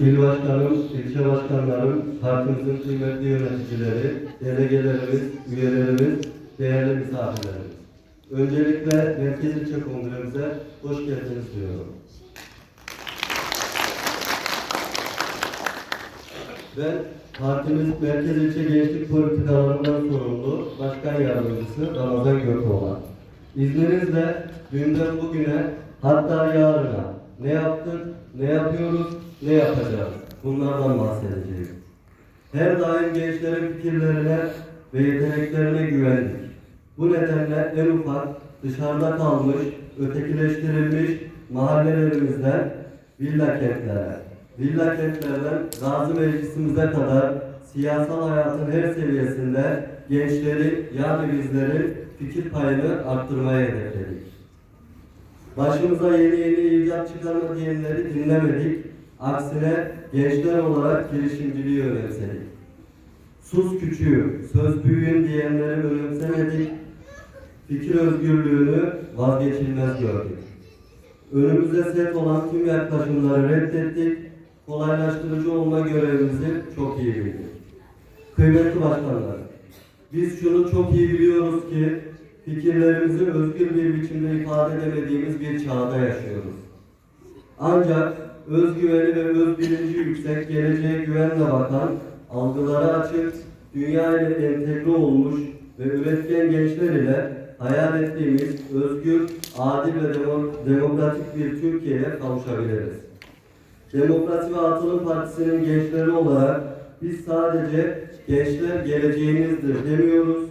il başkanım, ilçe başkanlarım, partimizin kıymetli yöneticileri, delegelerimiz, üyelerimiz, değerli misafirlerimiz. Öncelikle Merkez İlçe Kongremize hoş geldiniz diyorum. Ben partimiz Merkez İlçe Gençlik Politikalarından sorumlu Başkan Yardımcısı Ramazan Gökoğlan. İzninizle dünden bugüne hatta yarına ne yaptık, ne yapıyoruz, ne yapacağız bunlardan bahsedeceğim. Her daim gençlerin fikirlerine ve yeteneklerine güvendik. Bu nedenle en ufak dışarıda kalmış, ötekileştirilmiş mahallelerimizden villa kentlere, villa kentlerden gazi meclisimize kadar siyasal hayatın her seviyesinde gençleri yani bizleri fikir payını arttırmaya hedefledik. Başımıza yeni yeni icat çıkarma diyenleri dinlemedik. Aksine gençler olarak girişimciliği önemsedik. Sus küçüğü, söz büyüğün diyenleri önemsemedik. Fikir özgürlüğünü vazgeçilmez gördük. Önümüze set olan tüm yaklaşımları reddettik. Kolaylaştırıcı olma görevimizi çok iyi bildik. Kıymetli başkanlar, biz şunu çok iyi biliyoruz ki fikirlerimizi özgür bir biçimde ifade edemediğimiz bir çağda yaşıyoruz. Ancak özgüveni ve özbilinci yüksek, geleceğe güvenle bakan, algıları açık, dünya ile entegre olmuş ve üretken gençler ile hayal ettiğimiz özgür, adil ve demo- demokratik bir Türkiye'ye kavuşabiliriz. Demokrasi ve Atılım Partisi'nin gençleri olarak biz sadece gençler geleceğinizdir demiyoruz.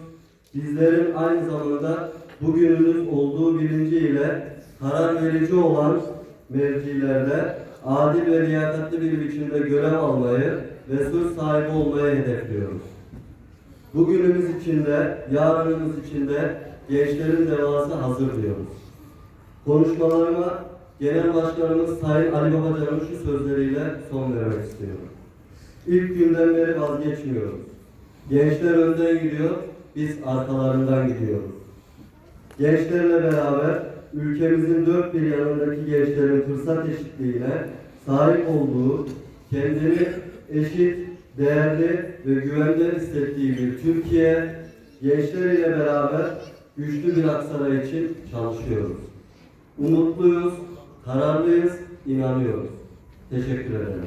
Bizlerin aynı zamanda bugününüz olduğu bilinciyle karar verici olan mevkilerde adil ve liyakatli bir biçimde görev almayı ve söz sahibi olmayı hedefliyoruz. Bugünümüz içinde, yarınımız içinde gençlerin devası hazır diyoruz. Konuşmalarıma Genel Başkanımız Sayın Ali Babacan'ın şu sözleriyle son vermek istiyorum. İlk günden beri vazgeçmiyoruz. Gençler önden gidiyor, biz arkalarından gidiyoruz. Gençlerle beraber ülkemizin dört bir yanındaki gençlerin fırsat eşitliğine sahip olduğu, kendini eşit, değerli ve güvende hissettiği bir Türkiye, gençler ile beraber güçlü bir Aksaray için çalışıyoruz. Umutluyuz, kararlıyız, inanıyoruz. Teşekkür ederim.